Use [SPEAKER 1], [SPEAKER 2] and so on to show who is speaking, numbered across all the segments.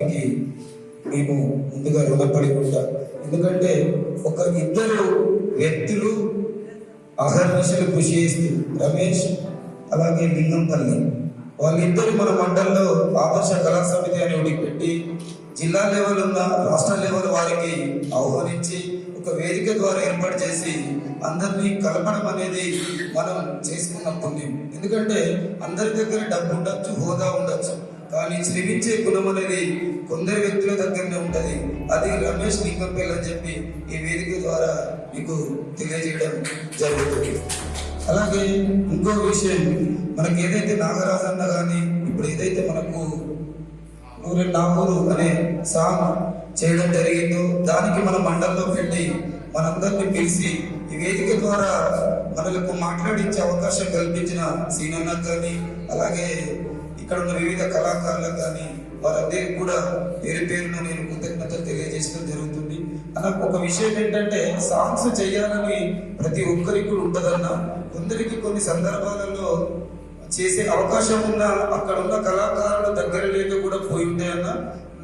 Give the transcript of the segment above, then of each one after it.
[SPEAKER 1] మేము ముందుగా రుణపడి ఉంటాం ఎందుకంటే ఒక ఇద్దరు వ్యక్తులు అహర్నిశలు కృషి చేస్తూ రమేష్ అలాగే లింగంపల్లి వాళ్ళిద్దరు మన మండలంలో ఆదర్శ కళా సమితి అని ఒకటి పెట్టి జిల్లా లెవెల్ ఉన్న రాష్ట్ర లెవెల్ వారికి ఆహ్వానించి ఒక వేదిక ద్వారా ఏర్పాటు చేసి అందరినీ కలపడం అనేది మనం చేసుకున్న పుణ్యం ఎందుకంటే అందరి దగ్గర డబ్బు ఉండొచ్చు హోదా ఉండొచ్చు. కానీ శ్రమించే గుణం అనేది కొందరు వ్యక్తుల దగ్గరనే ఉంటుంది. అది రమేష్ లింగంపల్లి అని చెప్పి ఈ వేదిక ద్వారా మీకు తెలియజేయడం జరుగుతుంది. అలాగే ఇంకో విషయం మనకి ఏదైతే నాగరాజన్న కానీ ఇప్పుడు ఏదైతే మనకు నూరు నాగూరు అనే సాంగ్ చేయడం జరిగిందో దానికి మన మండలంలో పెట్టి మనందరినీ పిలిచి ఈ వేదిక ద్వారా మనలకు మాట్లాడించే అవకాశం కల్పించిన సీనన్న కానీ అలాగే ఇక్కడ ఉన్న వివిధ కళాకారులకు కానీ వారందరికీ కూడా పేరు పేరున నేను కృతజ్ఞతలు తెలియజేయడం జరుగుతుంది. అలా ఒక విషయం ఏంటంటే సాంగ్స్ చేయాలని ప్రతి ఒక్కరికి కూడా ఉంటుందన్నా కొందరికి కొన్ని సందర్భాలలో చేసే అవకాశం ఉన్న అక్కడ ఉన్న కళాకారుల దగ్గర లేక కూడా పోయి ఉంటాయన్న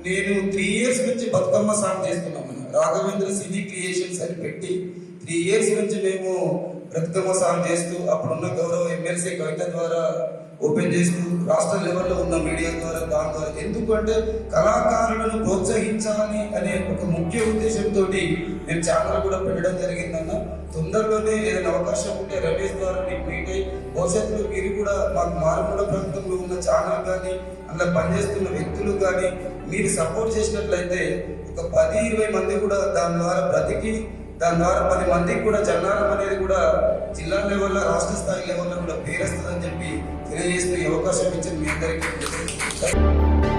[SPEAKER 1] నేను త్రీ ఇయర్స్ నుంచి బతుకమ్మ సాంగ్ చేస్తున్నాం రాఘవేంద్ర సినీ క్రియేషన్స్ అని పెట్టి త్రీ ఇయర్స్ నుంచి మేము బతుకమ్మ సాంగ్ చేస్తూ అప్పుడున్న గౌరవ ఎమ్మెల్సీ కవిత ద్వారా ఓపెన్ చేస్తూ రాష్ట్ర లెవెల్లో ఉన్న మీడియా ద్వారా దాని ద్వారా ఎందుకంటే కళాకారులను ప్రోత్సహించాలి అనే ఒక ముఖ్య ఉద్దేశంతో నేను ఛానల్ కూడా పెట్టడం జరిగిందన్న. తొందరలోనే ఏదైనా అవకాశం ఉంటే రమేష్ ద్వారా మీకు మీట్ అయ్యి భవిష్యత్తులో మీరు కూడా మాకు మారుమూల ప్రాంతంలో ఛానల్ కానీ అందులో పనిచేస్తున్న వ్యక్తులు కానీ మీరు సపోర్ట్ చేసినట్లయితే ఒక పది ఇరవై మంది కూడా దాని ద్వారా బ్రతికి దాని ద్వారా పది మందికి కూడా జన్నారం అనేది కూడా జిల్లా లెవెల్లో రాష్ట్ర స్థాయి లెవెల్లో కూడా పేరేస్తుందని చెప్పి తెలియజేస్తూ ఈ అవకాశం ఇచ్చింది మీ అందరికీ.